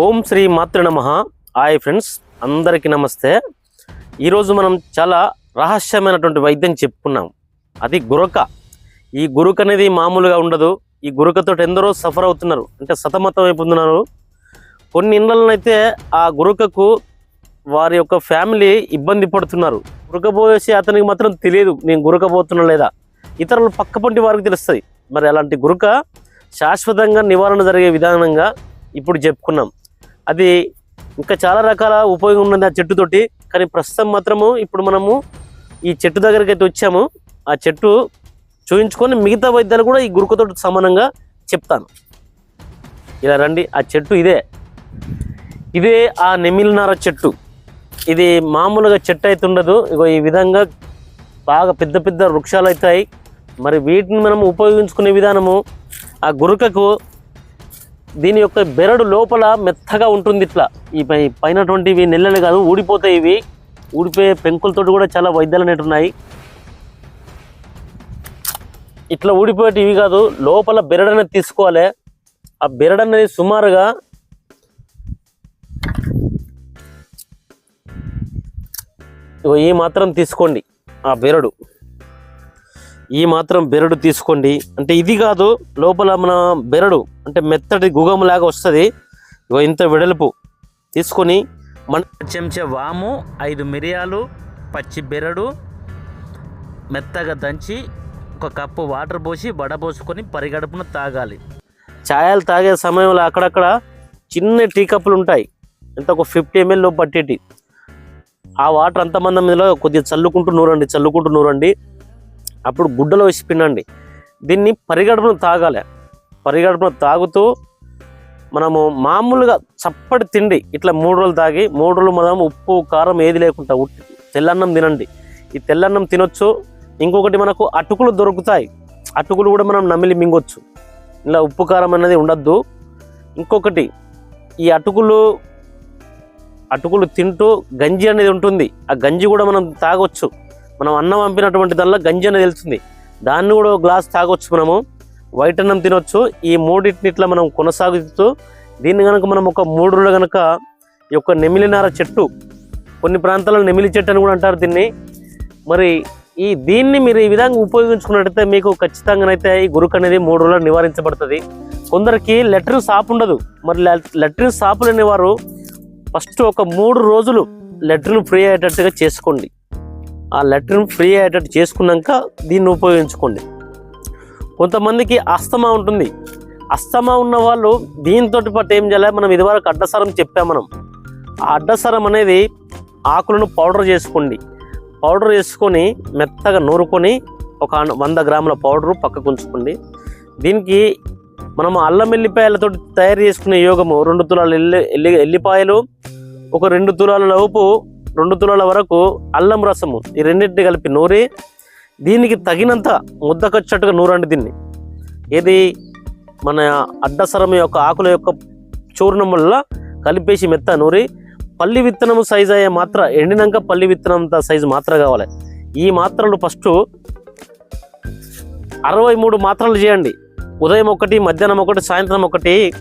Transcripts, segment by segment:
ఓం శ్రీ మాతృ నమ. Hi friends అందరికీ నమస్తే. ఈరోజు మనం చాలా రహస్యమైనటువంటి వైద్యం చెప్పుకున్నాం. అది గురక. ఈ గురుక అనేది మామూలుగా ఉండదు. ఈ గురుకతో ఎందరో సఫర్ అవుతున్నారు. అంటే సతమతం అయిపోతున్నారు. కొన్ని ఇళ్ళనైతే ఆ గురుకకు వారి యొక్క ఫ్యామిలీ ఇబ్బంది పడుతున్నారు. గురకపోసి అతనికి మాత్రం తెలియదు నేను గురకపోతున్నా లేదా? ఇతరులు పక్కపంటి వారికి తెలుస్తుంది. మరి అలాంటి గురుక శాశ్వతంగా నివారణ జరిగే విధానంగా ఇప్పుడు చెప్పుకున్నాం. అది ఇంకా చాలా రకాల ఉపయోగం ఉన్నది ఆ చెట్టుతోటి. కానీ ప్రస్తుతం మాత్రము ఇప్పుడు మనము ఈ చెట్టు దగ్గరికి అయితే వచ్చాము. ఆ చెట్టు చూయించుకొని మిగతా వైద్యాలు కూడా ఈ గురుకుతో సమానంగా చెప్తాను. ఇలా రండి ఆ చెట్టు ఇదే. ఇదే ఆ నెమిలినార చెట్టు. ఇది మామూలుగా చెట్టు అయితే ఉండదు. ఇగో ఈ విధంగా బాగా పెద్ద పెద్ద వృక్షాలు అవుతాయి. మరి వీటిని మనం ఉపయోగించుకునే విధానము ఆ గురుకకు దీని యొక్క బెరడు లోపల మెత్తగా ఉంటుంది ఇట్లా. ఈ పై పైనటువంటివి నెల్లలు కాదు ఊడిపోతాయి ఇవి. ఊడిపోయే పెంకులతోటి కూడా చాలా వైద్యాలు అనేవి ఉన్నాయి. ఇట్లా ఊడిపోయేటి ఇవి కాదు లోపల బెరడు అనేది తీసుకోవాలి. ఆ బెరడు అనేది సుమారుగా ఏ ఈ మాత్రం తీసుకోండి ఆ బెరడు. ఈ మాత్రం బెరడు తీసుకోండి. అంటే ఇది కాదు లోపల మన బెరడు అంటే మెత్తటి గుగంలాగా వస్తుంది. ఇగో ఇంత వెడల్పు తీసుకొని మన చెంచా వాము ఐదు మిరియాలు పచ్చి బెరడు మెత్తగా దంచి ఒక కప్పు వాటర్ పోసి వడపోసుకొని పరిగడుపున తాగాలి. ఛాయలు తాగే సమయంలో అక్కడక్కడ చిన్న టీ కప్పులు ఉంటాయి. ఎంత ఒక ఫిఫ్టీ ఎంఎల్ పట్టేటి. ఆ వాటర్ అంతమంది మీదలో కొద్దిగా చల్లుకుంటూ నూరండి చల్లుకుంటూ నూరండి. అప్పుడు గుడ్డలో వేసి పిండండి. దీన్ని పరిగడుపున తాగాలి. పరిగడపున తాగుతూ మనము మామూలుగా చప్పటి తిండి ఇట్లా మూడు రోజులు తాగి మూడు రోజులు మనం ఉప్పు కారం ఏది లేకుండా ఉట్టి తెల్లన్నం తినండి. ఈ తెల్లన్నం తినొచ్చు. ఇంకొకటి మనకు అటుకులు దొరుకుతాయి. అటుకులు కూడా మనం నమిలి మింగొచ్చు. ఇలా ఉప్పు కారం అనేది ఉండద్దు. ఇంకొకటి ఈ అటుకులు అటుకులు తింటూ గంజి అనేది ఉంటుంది. ఆ గంజి కూడా మనం తాగొచ్చు. మనం అన్నం పంపినటువంటి దానిలో గంజి అనేది దాన్ని కూడా ఒక గ్లాస్ తాగొచ్చు మనము. వైట్ అన్నం తినొచ్చు. ఈ మూడింటిని ఇట్లా మనం కొనసాగుతూ దీన్ని కనుక మనం ఒక మూడు రోజులు కనుక ఈ యొక్క నెమిలినార చెట్టు కొన్ని ప్రాంతాల్లో నెమిలి చెట్టు అని కూడా అంటారు దీన్ని. మరి ఈ దీన్ని మీరు ఈ విధంగా ఉపయోగించుకున్నట్టయితే మీకు ఖచ్చితంగానైతే ఈ గురుకు అనేది మూడు రోజులు నివారించబడుతుంది. కొందరికి లెటరిన్ సాప్ ఉండదు. మరి లెటరిన్ సాపులు అనేవారు ఫస్ట్ ఒక మూడు రోజులు లెటరిన్ ఫ్రీ అయ్యేటట్టుగా చేసుకోండి. ఆ లెట్రిన్ ఫ్రీ అయ్యేటట్టు చేసుకున్నాక దీన్ని ఉపయోగించుకోండి. కొంతమందికి అస్తమా ఉంటుంది. అస్తమా ఉన్న వాళ్ళు దీంతో పాటు ఏం చేయాలి? మనం ఇదివరకు అడ్డసరం చెప్పాం మనం. ఆ అడ్డసరం అనేది ఆకులను పౌడర్ చేసుకోండి. పౌడర్ చేసుకొని మెత్తగా నూరుకొని ఒక వంద గ్రాముల పౌడరు పక్కకు ఉంచుకోండి. దీనికి మనం అల్లం ఎల్లిపాయలతో తయారు చేసుకునే యోగము. రెండు తులాలు ఎల్లి ఎల్లి ఎల్లిపాయలు ఒక రెండు తులాల లోపు రెండు తులాల వరకు అల్లం రసము ఈ రెండింటిని కలిపి నూరి దీనికి తగినంత ముద్దకొచ్చట్టుగా నూరండి దీన్ని. ఏది మన అడ్డసరం యొక్క ఆకుల యొక్క చూర్ణం వల్ల కలిపేసి మెత్త నూరి పల్లి విత్తనము సైజు అయ్యే మాత్ర ఎండినాక పల్లి విత్తనంత సైజు మాత్ర కావాలి. ఈ మాత్రలు ఫస్ట్ అరవై మూడు మాత్రలు చేయండి. ఉదయం ఒకటి మధ్యాహ్నం ఒకటి సాయంత్రం ఒకటి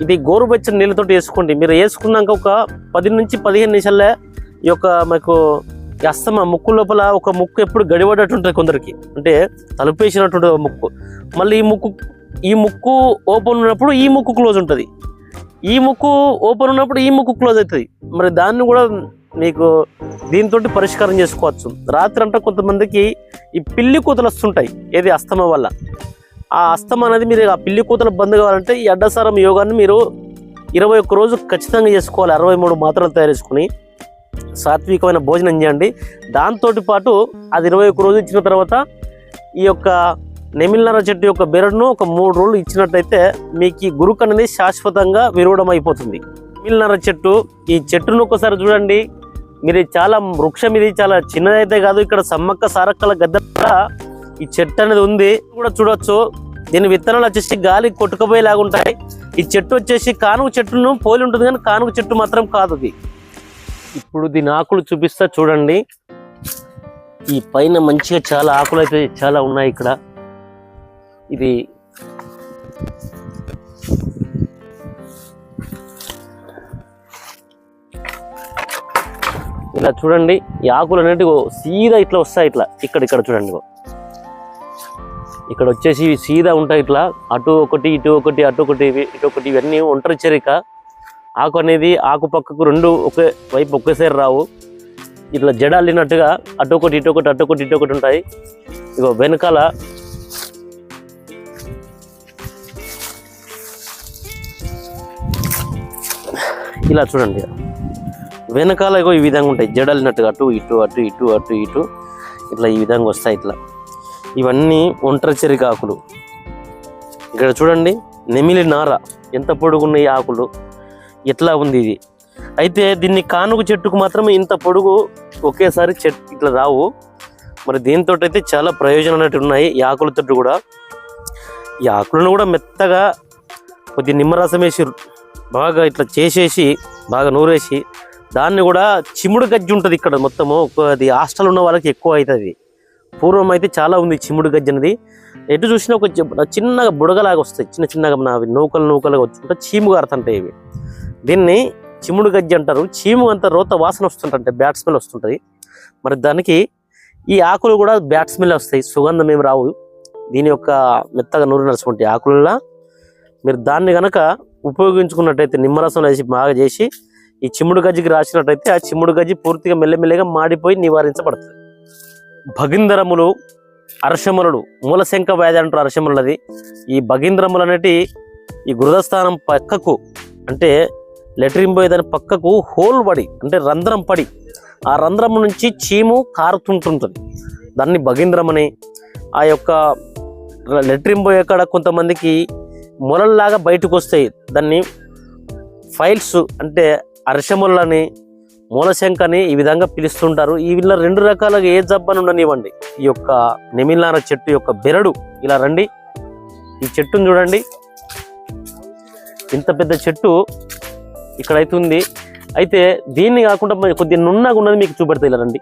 ఇది గోరువెచ్చని నీళ్ళతో వేసుకోండి. మీరు వేసుకున్నాక ఒక పది నుంచి పదిహేను నిమిషాలే ఈ యొక్క మీకు అస్తమ ముక్కు లోపల ఒక ముక్కు ఎప్పుడు గడిపడేట్టు ఉంటుంది కొందరికి. అంటే తలుపేసినట్టుంటుంది ఒక ముక్కు. మళ్ళీ ఈ ముక్కు ఈ ముక్కు ఓపెన్ ఉన్నప్పుడు ఈ ముక్కు క్లోజ్ ఉంటుంది. ఈ ముక్కు ఓపెన్ ఉన్నప్పుడు ఈ ముక్కు క్లోజ్ అవుతుంది. మరి దాన్ని కూడా మీకు దీంతో పరిష్కారం చేసుకోవచ్చు. రాత్రి అంటే కొంతమందికి ఈ పిల్లి కూతలు వస్తుంటాయి ఏది అస్తమ వల్ల. ఆ అస్తమ అనేది మీరు ఆ పిల్లి కూతలు బంద్ కావాలంటే ఈ అడ్డసారం యోగాన్ని మీరు ఇరవై ఒక్క రోజు ఖచ్చితంగా చేసుకోవాలి. అరవై మూడు మాత్రలు తయారు చేసుకుని సాత్వికమైన భోజనం చేయండి. దాంతో పాటు అది ఇరవై ఒక్క రోజు ఇచ్చిన తర్వాత ఈ యొక్క నెమిలినర చెట్టు యొక్క బెరడును ఒక మూడు రోజులు ఇచ్చినట్టయితే మీకు ఈ గురుకు అనేది శాశ్వతంగా విరవడం అయిపోతుంది. నెమిలినర చెట్టు ఈ చెట్టును ఒకసారి చూడండి. మీరు చాలా వృక్షం ఇది చాలా చిన్నదైతే కాదు ఇక్కడ సమ్మక్క సారక్కల గద్ద ఈ చెట్టు అనేది ఉంది. కూడా చూడొచ్చు. దీని విత్తనాలు వచ్చేసి గాలి కొట్టుకుపోయేలాగా ఉంటాయి. ఈ చెట్టు వచ్చేసి కానుక చెట్టును పోలి ఉంటుంది కానీ కానుక చెట్టు మాత్రం కాదు ఇది. ఇప్పుడు దీని ఆకులు చూపిస్తా చూడండి. ఈ పైన మంచిగా చాలా ఆకులు అయితే చాలా ఉన్నాయి ఇక్కడ. ఇది ఇలా చూడండి ఈ ఆకులు అనేటివి సీదా ఇట్లా వస్తాయి ఇట్లా. ఇక్కడ ఇక్కడ చూడండి ఇక్కడ వచ్చేసి సీదా ఉంటాయి ఇట్లా. అటు ఒకటి ఇటు ఒకటి అటు ఒకటి ఇటు ఒకటి ఇవన్నీ ఒంటరి చెరిక. ఆకు అనేది ఆకు పక్కకు రెండు ఒకే వైపు ఒకేసారి రావు. ఇట్లా జడ అల్లినట్టుగా అటు ఒకటి ఇటు ఒకటి అటు ఒకటి ఇటు ఒకటి ఉంటాయి. ఇగో వెనకాల ఇలా చూడండి. వెనకాల ఇగో ఈ విధంగా ఉంటాయి. జడలినట్టుగా అటు ఇటు అటు ఇటు అటు ఇటు ఇట్లా ఈ విధంగా వస్తాయి ఇట్లా. ఇవన్నీ ఒంటరి చెరిక ఆకులు ఇక్కడ చూడండి నెమిలి నార. ఎంత పొడుగున్న ఈ ఆకులు. ఇట్లా ఉంది ఇది? అయితే దీన్ని కానుగు చెట్టుకు మాత్రం ఇంత పొడుగు ఒకేసారి చెట్టు ఇట్లా రావు. మరి దీంతో అయితే చాలా ప్రయోజనాలు ఉన్నాయి. ఈ ఆకులతో కూడా. ఈ ఆకులను కూడా మెత్తగా కొద్ది నిమ్మరసం వేసి బాగా ఇట్లా చేసేసి బాగా నూరేసి దాన్ని కూడా చిముడు గజ్జి ఉంటుంది ఇక్కడ మొత్తము. అది హాస్టల్ ఉన్న వాళ్ళకి ఎక్కువ అవుతుంది. పూర్వం అయితే చాలా ఉంది చిముడు గజ్జి అనేది. ఎటు చూసినా ఒక చిన్నగా బుడగలాగా వస్తాయి. చిన్న చిన్నగా నా నూకలు నూకలుగా వచ్చుంటే చీము కారుతుంటాయి ఇవి. దీన్ని చిముడు గజ్జి అంటారు. చీము అంత రోత వాసన వస్తుంటే బ్యాట్ స్మెల్ వస్తుంటుంది. మరి దానికి ఈ ఆకులు కూడా బ్యాట్ స్మెల్ వస్తాయి. సుగంధం ఏమి రావు. దీని యొక్క మెత్తగా నూరు నడుచుకుంటే ఆకులలో మీరు దాన్ని గనక ఉపయోగించుకున్నట్టయితే నిమ్మరసం వేసి బాగా చేసి ఈ చిమ్ముడు గజ్జికి రాసినట్టయితే ఆ చిమ్ముడు గజ్జి పూర్తిగా మెల్లమెల్లగా మాడిపోయి నివారించబడుతుంది. భగిందరములు అరశములు మూలశంక వ్యాధి అంటారు అర్షములది ఈ భగింద్రములు అనేటి ఈ గురుదస్థానం పక్కకు అంటే లెటరిన్ పోయే దాని పక్కకు హోల్ పడి అంటే రంధ్రం పడి ఆ రంధ్రం నుంచి చీము కారుతుంటుంటుంది. దాన్ని భగింద్రం అని ఆ యొక్క లెట్రిన్ పోయే కాడ కొంతమందికి మొలల్లాగా బయటకు వస్తాయి దాన్ని ఫైల్స్ అంటే అర్షములని మూలశంకని ఈ విధంగా పిలుస్తుంటారు. ఈ వీళ్ళ రెండు రకాలుగా ఏ జబ్బని ఉండనివ్వండి. ఈ యొక్క నెమిలార చెట్టు యొక్క బెరడు ఇలా రండి. ఈ చెట్టును చూడండి. ఇంత పెద్ద చెట్టు ఇక్కడైతే అయితే ఉంది అయితే దీన్ని కాకుండా కొద్దిగా నున్నగా ఉన్నది మీకు చూపెడతా ఇలా రండి.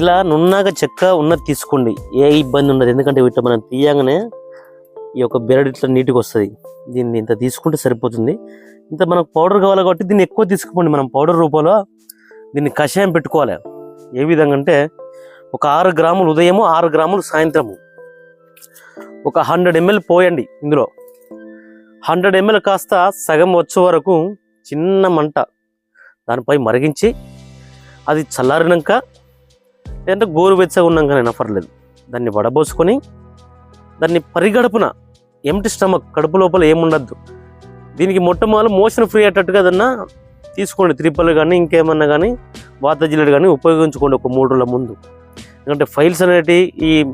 ఇలా నున్నగా చెక్క ఉన్నది తీసుకోండి. ఏ ఇబ్బంది ఉండదు. ఎందుకంటే వీటిలో మనం తీయగానే ఈ యొక్క బెరడు ఇట్లా నీట్గా వస్తుంది. దీన్ని ఇంత తీసుకుంటే సరిపోతుంది. ఇంత మనకు పౌడర్ కావాలి కాబట్టి దీన్ని ఎక్కువ తీసుకోండి మనం పౌడర్ రూపంలో దీన్ని కషాయం పెట్టుకోవాలి. ఏ విధంగా అంటే ఒక ఆరు గ్రాములు ఉదయము ఆరు గ్రాములు సాయంత్రము. ఒక హండ్రెడ్ ఎంఎల్ పోయండి ఇందులో. హండ్రెడ్ ఎంఎల్ కాస్త సగం వచ్చే వరకు చిన్న మంట దానిపై మరిగించి అది చల్లారినాక లేదంటే గోరువెచ్చగా ఉన్నాకనైనా పర్లేదు. దాన్ని వడబోసుకొని దాన్ని పరిగడుపున ఎంటి స్టమక్ కడుపు లోపల ఏముండద్దు. దీనికి మొట్టమొదలు మోషన్ ఫ్రీ అయ్యేటట్టుగా ఏదన్నా తీసుకోండి. త్రిప్పలు కానీ ఇంకేమన్నా కానీ వాత జిల్లెడు కానీ ఉపయోగించుకోండి ఒక మూడు రోజుల ముందు. ఎందుకంటే ఫైల్స్ అనేటివి ఈ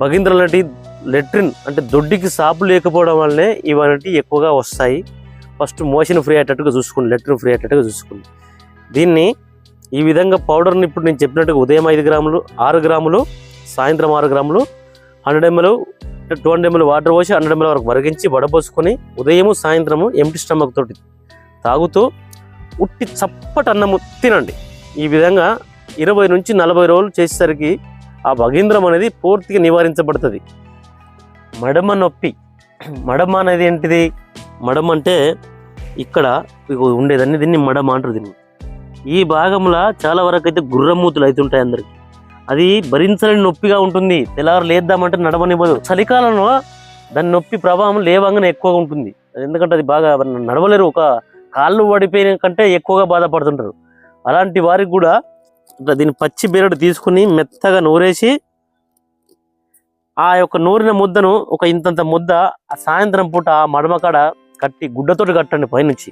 భగీంద్రలు అనేటివి లెట్రిన్ అంటే దొడ్డికి సాపు లేకపోవడం వల్లనే ఇవన్నీ ఎక్కువగా వస్తాయి. ఫస్ట్ మోషన్ ఫ్రీ అయ్యేటట్టుగా చూసుకోండి లెట్రిన్ ఫ్రీ అయ్యేటట్టుగా చూసుకోండి దీన్ని ఈ విధంగా పౌడర్ని ఇప్పుడు నేను చెప్పినట్టుగా ఉదయం ఐదు గ్రాములు ఆరు గ్రాములు సాయంత్రం ఆరు గ్రాములు hundred ML two hundred ML water పోసి హండ్రెడ్ ఎంఎల్ వరకు మరిగించి వడపోసుకొని ఉదయము సాయంత్రము ఎంటి స్టమక్ తోటి తాగుతూ ఉట్టి చప్పటి అన్నము తినండి. ఈ విధంగా ఇరవై నుంచి నలభై రోజులు చేసేసరికి ఆ భగీంద్రం అనేది పూర్తిగా నివారించబడుతుంది. మడమ నొప్పి మడమ అనేది ఏంటిది? మడమ అంటే ఇక్కడ ఇగో ఉండేదాన్ని దీన్ని మడమ అంటారు దీన్ని. ఈ భాగంలో చాలా వరకు అయితే గుర్రమూతులు అవుతుంటాయి అందరికి. అది భరించలేని నొప్పిగా ఉంటుంది. తెల్లవారు లేద్దామంటే నడవనివ్వదు. చలికాలంలో దాని నొప్పి ప్రభావం లేవంగానే ఎక్కువగా ఉంటుంది. ఎందుకంటే అది బాగా నడవలేరు. ఒక కాళ్ళు పడిపోయిన కంటే ఎక్కువగా బాధపడుతుంటారు. అలాంటి వారికి కూడా దీన్ని దీని పచ్చి బెరడు తీసుకుని మెత్తగా నూరేసి ఆ యొక్క నూరిన ముద్దను ఒక ఇంతంత ముద్ద సాయంత్రం పూట ఆ మడమకాడ కట్టి గుడ్డతోటి కట్టండి పైనుంచి.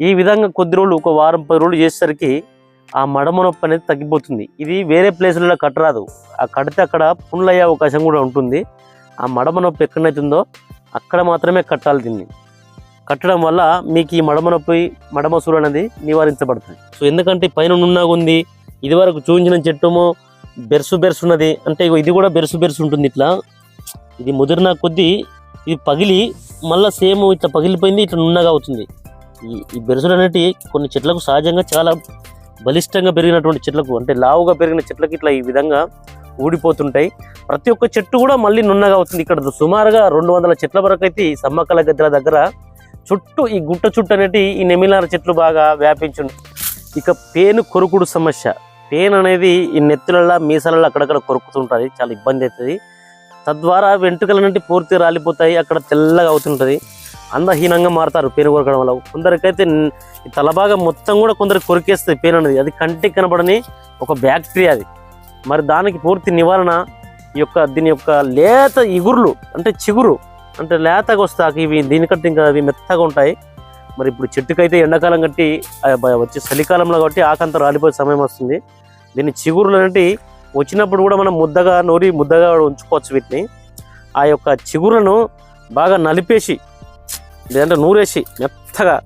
ఈ విధంగా కొద్ది రోజులు ఒక వారం పది రోజులు చేసేసరికి ఆ మడమ నొప్పి అనేది తగ్గిపోతుంది. ఇది వేరే ప్లేసులలో కట్టరాదు. ఆ కడితే అక్కడ పుండ్లయ్యే అవకాశం కూడా ఉంటుంది. ఆ మడమ నొప్పి ఎక్కడైతుందో అక్కడ మాత్రమే కట్టాలి దీన్ని. కట్టడం వల్ల మీకు ఈ మడమ నొప్పి మడమ సూరు అనేది నివారించబడుతుంది. సో ఎందుకంటే పైన నున్నగా ఉంది ఇది వరకు చూపించిన చెట్టుము బెరుసు బెరుసున్నది అంటే ఇగో ఇది కూడా బెరుసు బెరుసు ఉంటుంది ఇట్లా. ఇది ముదిరిన కొద్దీ ఇది పగిలి మళ్ళీ సేమ్ ఇట్లా పగిలిపోయింది ఇట్లా నున్నగా అవుతుంది. ఈ ఈ బెరుసులు అనేటి కొన్ని చెట్లకు సహజంగా చాలా బలిష్టంగా పెరిగినటువంటి చెట్లకు అంటే లావుగా పెరిగిన చెట్లకు ఇట్లా ఈ విధంగా ఊడిపోతుంటాయి. ప్రతి ఒక్క చెట్టు కూడా మళ్ళీ నున్నగా అవుతుంది. ఇక్కడ సుమారుగా రెండు వందల చెట్ల వరకు అయితే ఈ సమ్మక్కల గద్దెల దగ్గర చుట్టూ ఈ గుట్ట చుట్టూ అనేటి ఈ నెమిలార చెట్లు బాగా వ్యాపించు ఇక పేను కొరుకుడు సమస్య. పెయిన్ అనేది ఈ నెత్తులలో మీసాలలో అక్కడక్కడ కొరుకుతుంటుంది చాలా ఇబ్బంది అవుతుంది తద్వారా వెంట్రుకల నుండి పూర్తిగా రాలిపోతాయి అక్కడ తెల్లగా అవుతుంటుంది. అందహీనంగా మారుతారు పెయిన్ కొరకడం వల్ల. కొందరికైతే ఈ తలభాగం మొత్తం కూడా కొందరికి కొరికేస్తుంది పెయిన్ అనేది. అది కంటికి కనబడని ఒక బ్యాక్టీరియా అది. మరి దానికి పూర్తి నివారణ ఈ యొక్క దీని యొక్క లేత ఇగుర్లు అంటే చిగురు అంటే లేతగా వస్తాయి. ఇవి దీనికంటే ఇంకా అవి మెత్తగా ఉంటాయి. మరి ఇప్పుడు చెట్టుకైతే ఎండాకాలం కట్టి ఆ వచ్చే చలికాలంలో కాబట్టి ఆకంత రాలిపోయే సమయం వస్తుంది. దీన్ని చిగురులు అనేవి వచ్చినప్పుడు కూడా మనం ముద్దగా నోరి ముద్దగా ఉంచుకోవచ్చు వీటిని. ఆ యొక్క చిగురులను బాగా నలిపేసి లేదంటే నూరేసి మెత్తగా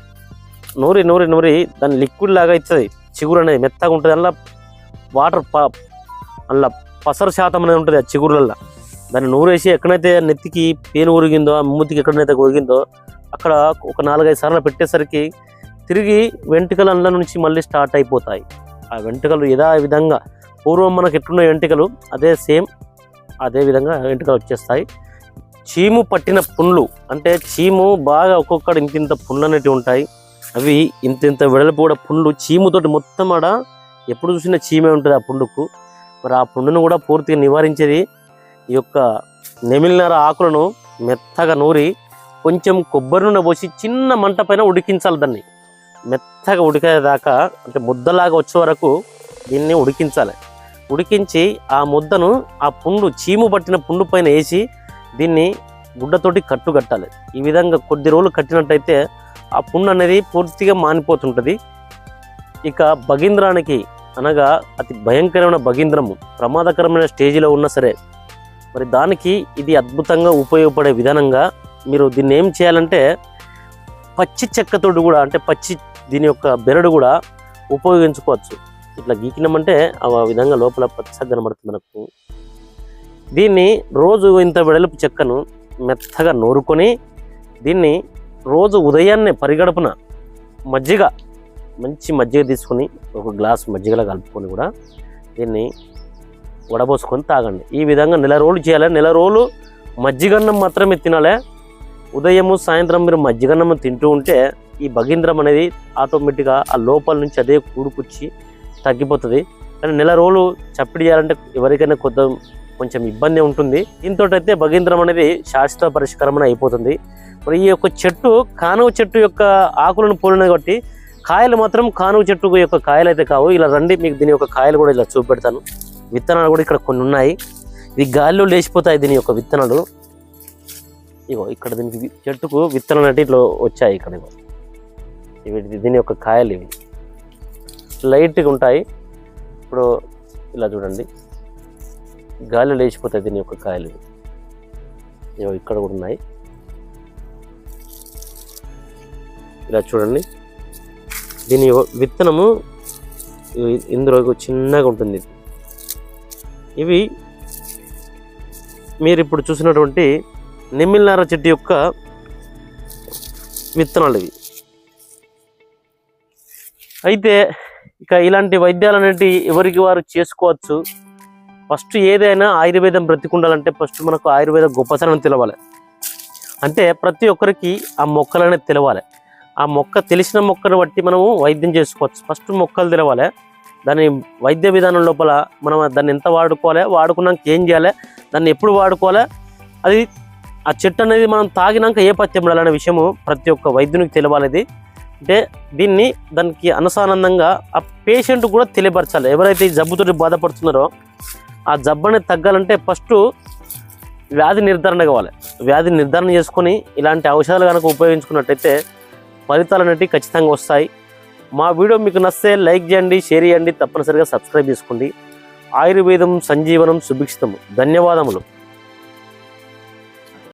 నూరి నూరి నూరి దాన్ని లిక్విడ్ లాగా అవుతుంది చిగురు అనేది మెత్తగా ఉంటుంది. అందులో వాటర్ ప అందులో పసరు శాతం అనేది ఉంటుంది ఆ చిగురులలో దాన్ని నూరేసి ఎక్కడైతే నెత్తికి పేను ఉరిగిందో ఆ మూతికి ఎక్కడైతే ఉరిగిందో అక్కడ ఒక నాలుగైదు సార్లు పెట్టేసరికి తిరిగి వెంట్రుకలు అందులో నుంచి మళ్ళీ స్టార్ట్ అయిపోతాయి. ఆ వెంట్రుకలు యథా విధంగా పూర్వం మనకి ఎట్లున్న వెంట్రుకలు అదే సేమ్ అదే విధంగా వెంట్రుకలు వచ్చేస్తాయి. చీము పట్టిన పుండ్లు అంటే చీము బాగా ఒక్కొక్కడ ఇంతింత పుండ్లు అనేటివి ఉంటాయి. అవి ఇంత ఇంత వెడల్పు కూడా పుండ్లు చీముతోటి మొత్తం ఆడ ఎప్పుడు చూసినా చీమే ఉంటుంది ఆ పుండుకు మరి ఆ పుండును కూడా పూర్తిగా నివారించేది ఈ యొక్క నెమిలినార ఆకులను మెత్తగా నూరి కొంచెం కొబ్బరి నూనె పోసి చిన్న మంట పైన ఉడికించాలి దాన్ని. మెత్తగా ఉడికేదాకా అంటే ముద్దలాగా వచ్చే వరకు దీన్ని ఉడికించాలి. ఉడికించి ఆ ముద్దను ఆ పుండు చీము పట్టిన పుండు పైన వేసి దీన్ని గుడ్డతోటి కట్టు కట్టాలి. ఈ విధంగా కొద్ది రోజులు కట్టినట్టయితే ఆ పుండు అనేది పూర్తిగా మానిపోతుంటుంది. ఇక భగీంద్రానికి అనగా అతి భయంకరమైన భగీంద్రము ప్రమాదకరమైన స్టేజిలో ఉన్నా సరే మరి దానికి ఇది అద్భుతంగా ఉపయోగపడే విధానంగా మీరు దీన్ని ఏం చేయాలంటే పచ్చి చెక్కతోటి కూడా అంటే పచ్చి దీని యొక్క బెరడు కూడా ఉపయోగించుకోవచ్చు. ఇట్లా గీకినామంటే ఆ విధంగా లోపల పచ్చగా కనబడుతుంది మనకు. దీన్ని రోజు ఇంత వెడల్పు చెక్కను మెత్తగా నూరుకొని దీన్ని రోజు ఉదయాన్నే పరిగడపున మజ్జిగ మంచి మజ్జిగ తీసుకొని ఒక గ్లాస్ మజ్జిగలో కలుపుకొని కూడా దీన్ని వడబోసుకొని తాగండి. ఈ విధంగా నెల రోజులు చేయాలి. నెల రోజులు మజ్జిగన్నం మాత్రమే తినాలి. ఉదయము సాయంత్రం మీరు మజ్జిగన్నం తింటూ ఉంటే ఈ భగీంద్రం అనేది ఆటోమేటిక్గా ఆ లోపల నుంచి అదే కూడుకుచ్చి తగ్గిపోతుంది. కానీ నెల రోజులు చప్పిడి చేయాలంటే ఎవరికైనా కొద్ది కొంచెం ఇబ్బంది ఉంటుంది. దీంతో అయితే భగీంద్రం అనేది శాశ్వత పరిష్కారం అయిపోతుంది. మరి ఈ యొక్క చెట్టు కానువ చెట్టు యొక్క ఆకులను పోలినది కాబట్టి కాయలు మాత్రం కానువ చెట్టు యొక్క కాయలు అయితే కావు. ఇలా రండి మీకు దీని యొక్క కాయలు కూడా ఇలా చూపెడతాను. విత్తనాలు కూడా ఇక్కడ కొన్ని ఉన్నాయి. ఇది గాలిలో లేచిపోతాయి దీని యొక్క విత్తనాలు. ఇగో ఇక్కడ దీనికి చెట్టుకు విత్తనాలు అంటే ఇట్లా వచ్చాయి ఇక్కడ ఇగో. ఇవి దీని యొక్క కాయలు ఇవి. లైట్గా ఉంటాయి. ఇప్పుడు ఇలా చూడండి. గాలిలో లేచిపోతాయి దీని యొక్క కాయలు ఇవి. ఇగో ఇక్కడ కూడా ఉన్నాయి. ఇలా చూడండి. దీని విత్తనము ఇందులో చిన్నగా ఉంటుంది. ఇవి మీరు ఇప్పుడు చూసినటువంటి నిమ్మిల్నార చెట్టు యొక్క విత్తనాలు ఇవి. అయితే ఇక ఇలాంటి వైద్యాలు అనేవి ఎవరికి వారు చేసుకోవచ్చు? ఫస్ట్ ఏదైనా ఆయుర్వేదం బ్రతికుండాలంటే ఫస్ట్ మనకు ఆయుర్వేద గొప్పతనం తెలవాలి. అంటే ప్రతి ఒక్కరికి ఆ మొక్కలు అనేది తెలవాలి. ఆ మొక్క తెలిసిన మొక్కను బట్టి మనము వైద్యం చేసుకోవచ్చు. ఫస్ట్ మొక్కలు తెలవాలి. దాని వైద్య విధానం లోపల మనం దాన్ని ఎంత వాడుకోవాలి? వాడుకున్నాక ఏం చేయాలి? దాన్ని ఎప్పుడు వాడుకోవాలి? అది ఆ చెట్టు అనేది మనం తాగినాక ఏ పత్యం ఉండాలనే విషయము ప్రతి ఒక్క వైద్యునికి తెలవాలి అంటే దీన్ని దానికి అనుసానందంగా ఆ పేషెంట్ కూడా తెలియపరచాలి. ఎవరైతే ఈ జబ్బుతో బాధపడుతున్నారో ఆ జబ్బు అనేది తగ్గాలంటే ఫస్ట్ వ్యాధి నిర్ధారణ కావాలి. వ్యాధి నిర్ధారణ చేసుకొని ఇలాంటి ఔషధాలు కనుక ఉపయోగించుకున్నట్టయితే ఫలితాలు అనేవి ఖచ్చితంగా వస్తాయి. మా వీడియో మీకు నచ్చితే లైక్ చేయండి షేర్ చేయండి తప్పనిసరిగా సబ్స్క్రైబ్ చేసుకోండి. ఆయుర్వేదం సంజీవనం సుభిక్షితము. ధన్యవాదములు.